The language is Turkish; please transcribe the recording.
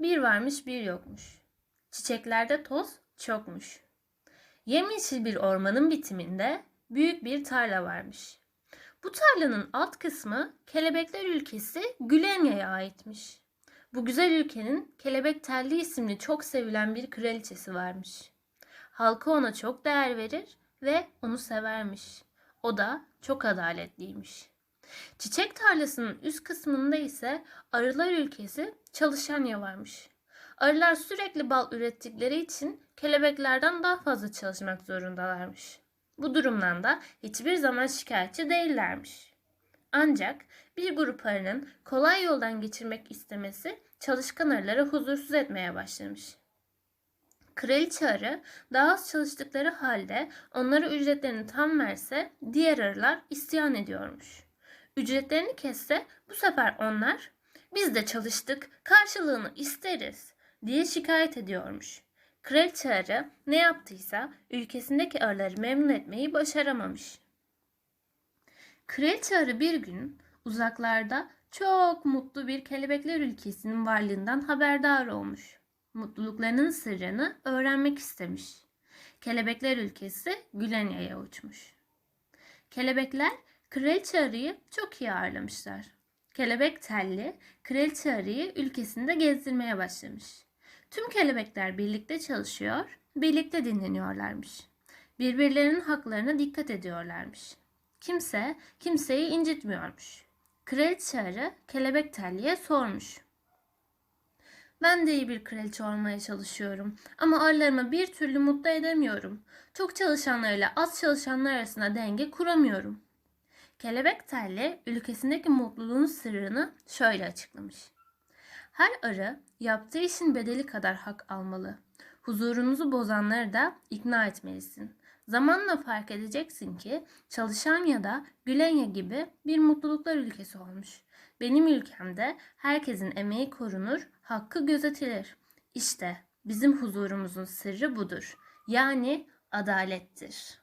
Bir varmış bir yokmuş. Çiçeklerde toz çokmuş. Yemyeşil bir ormanın bitiminde büyük bir tarla varmış. Bu tarlanın alt kısmı kelebekler ülkesi Gülenya'ya aitmiş. Bu güzel ülkenin Kelebek Telli isimli çok sevilen bir kraliçesi varmış. Halkı ona çok değer verir ve onu severmiş. O da çok adaletliymiş. Çiçek tarlasının üst kısmında ise arılar ülkesi Çalışanya varmış. Arılar sürekli bal ürettikleri için kelebeklerden daha fazla çalışmak zorundalarmış. Bu durumdan da hiçbir zaman şikayetçi değillermiş. Ancak bir grup arının kolay yoldan geçirmek istemesi çalışkan arıları huzursuz etmeye başlamış. Kraliçe arı daha az çalıştıkları halde onlara ücretlerini tam verse diğer arılar isyan ediyormuş. Ücretlerini kesse bu sefer onlar biz de çalıştık karşılığını isteriz diye şikayet ediyormuş. Kraliçe arı ne yaptıysa ülkesindeki arıları memnun etmeyi başaramamış. Kraliçe arı bir gün uzaklarda çok mutlu bir kelebekler ülkesinin varlığından haberdar olmuş. Mutluluklarının sırrını öğrenmek istemiş. Kelebekler ülkesi Gülenya'ya uçmuş. Kelebekler kraliçe arıyı çok iyi ağırlamışlar. Kelebek telli kraliçe arıyı ülkesinde gezdirmeye başlamış. Tüm kelebekler birlikte çalışıyor, birlikte dinleniyorlarmış. Birbirlerinin haklarına dikkat ediyorlarmış. Kimse kimseyi incitmiyormuş. Kraliçe arı kelebek telliye sormuş. Ben de iyi bir kraliçe olmaya çalışıyorum ama arılarımı bir türlü mutlu edemiyorum. Çok çalışanlarla az çalışanlar arasında denge kuramıyorum. Kelebek telli ülkesindeki mutluluğun sırrını şöyle açıklamış. Her arı yaptığı işin bedeli kadar hak almalı. Huzurunuzu bozanları da ikna etmelisin. Zamanla fark edeceksin ki çalışan ya da Gülenya gibi bir mutluluklar ülkesi olmuş. Benim ülkemde herkesin emeği korunur, hakkı gözetilir. İşte bizim huzurumuzun sırrı budur. Yani adalettir.